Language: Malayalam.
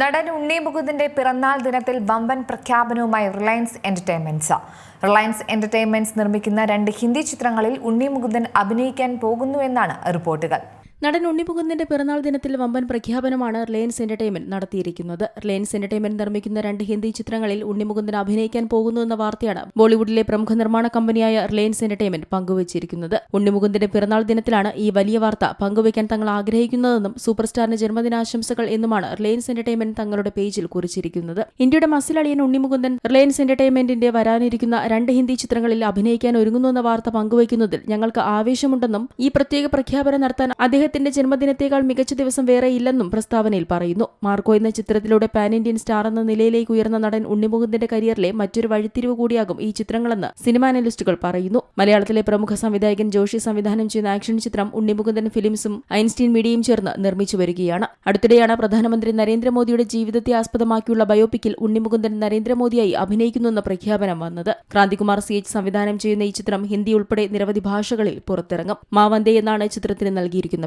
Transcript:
നടൻ ഉണ്ണി മുകുന്ദന്റെ പിറന്നാൾ ദിനത്തിൽ വമ്പൻ പ്രഖ്യാപനവുമായി റിലയൻസ് എന്റർടൈൻമെന്റ്സ്. റിലയൻസ് എന്റർടൈൻമെന്റ്സ് നിർമ്മിക്കുന്ന രണ്ട് ഹിന്ദി ചിത്രങ്ങളിൽ ഉണ്ണി മുകുന്ദൻ അഭിനയിക്കാൻ പോകുന്നുവെന്നാണ് റിപ്പോർട്ടുകൾ. നടൻ ഉണ്ണിമുകുന്ദന്റെ പിറന്നാൾ ദിനത്തിൽ വമ്പൻ പ്രഖ്യാപനമാണ് റിലയൻസ് എന്റർടൈൻമെന്റ് നടത്തിയിരിക്കുന്നത്. റിലയൻസ് എന്റർടൈൻമെന്റ് നിർമ്മിക്കുന്ന രണ്ട് ഹിന്ദി ചിത്രങ്ങളിൽ ഉണ്ണിമുകുന്ദൻ അഭിനയിക്കാൻ പോകുന്നു എന്ന വാർത്തയാണ് ബോളിവുഡിലെ പ്രമുഖ നിർമ്മാണ കമ്പനിയായ റിലയൻസ് എന്റർടൈൻമെന്റ് പങ്കുവച്ചിരിക്കുന്നത്. ഉണ്ണിമുകുന്ദന്റെ പിറന്നാൾ ദിനത്തിലാണ് ഈ വലിയ വാർത്ത പങ്കുവയ്ക്കാൻ തങ്ങൾ ആഗ്രഹിക്കുന്നതെന്നും സൂപ്പർ സ്റ്റാറിന് ജന്മദിനാശംസകൾ എന്നുമാണ് റിലയൻസ് എന്റർടൈൻമെന്റ് തങ്ങളുടെ പേജിൽ കുറിച്ചിരിക്കുന്നത്. ഇന്ത്യയുടെ മസിലളിയൻ ഉണ്ണിമുകുന്ദൻ റിലയൻസ് എന്റർടൈൻമെന്റിന്റെ വരാനിരിക്കുന്ന രണ്ട് ഹിന്ദി ചിത്രങ്ങളിൽ അഭിനയിക്കാൻ ഒരുങ്ങുന്നു എന്ന വാർത്ത പങ്കുവയ്ക്കുന്നതിൽ ഞങ്ങൾക്ക് ആവേശമുണ്ടെന്നും ഈ പ്രത്യേക പ്രഖ്യാപനം നടത്താൻ അദ്ദേഹത്തിന്റെ ജന്മദിനത്തേക്കാൾ മികച്ച ദിവസം വേറെ ഇല്ലെന്നും പ്രസ്താവനയിൽ പറയുന്നു. മാർക്കോ എന്ന ചിത്രത്തിലൂടെ പാൻ ഇന്ത്യൻ സ്റ്റാർ എന്ന നിലയിലേക്ക് ഉയർന്ന നടൻ ഉണ്ണിമുകുന്ദന്റെ കരിയറിലെ മറ്റൊരു വഴിത്തിരിവ് കൂടിയാകും ഈ ചിത്രങ്ങളെന്ന് സിനിമാ അനലിസ്റ്റുകൾ പറയുന്നു. മലയാളത്തിലെ പ്രമുഖ സംവിധായകൻ ജോഷി സംവിധാനം ചെയ്യുന്ന ആക്ഷൻ ചിത്രം ഉണ്ണിമുകുന്ദൻ ഫിലിംസും ഐൻസ്റ്റീൻ മീഡിയയും ചേർന്ന് നിർമ്മിച്ചു വരികയാണ്. അടുത്തിടെയാണ് പ്രധാനമന്ത്രി നരേന്ദ്രമോദിയുടെ ജീവിതത്തെ ആസ്പദമാക്കിയുള്ള ബയോപിക്കിൽ ഉണ്ണിമുകുന്ദൻ നരേന്ദ്രമോദിയായി അഭിനയിക്കുന്നുവെന്ന പ്രഖ്യാപനം വന്നത്. ക്രാന്തികുമാർ സി എച്ച് സംവിധാനം ചെയ്യുന്ന ഈ ചിത്രം ഹിന്ദി ഉൾപ്പെടെ നിരവധി ഭാഷകളിൽ പുറത്തിറങ്ങും. മാവന്തേ എന്നാണ് ചിത്രത്തിന് നൽകിയിരിക്കുന്ന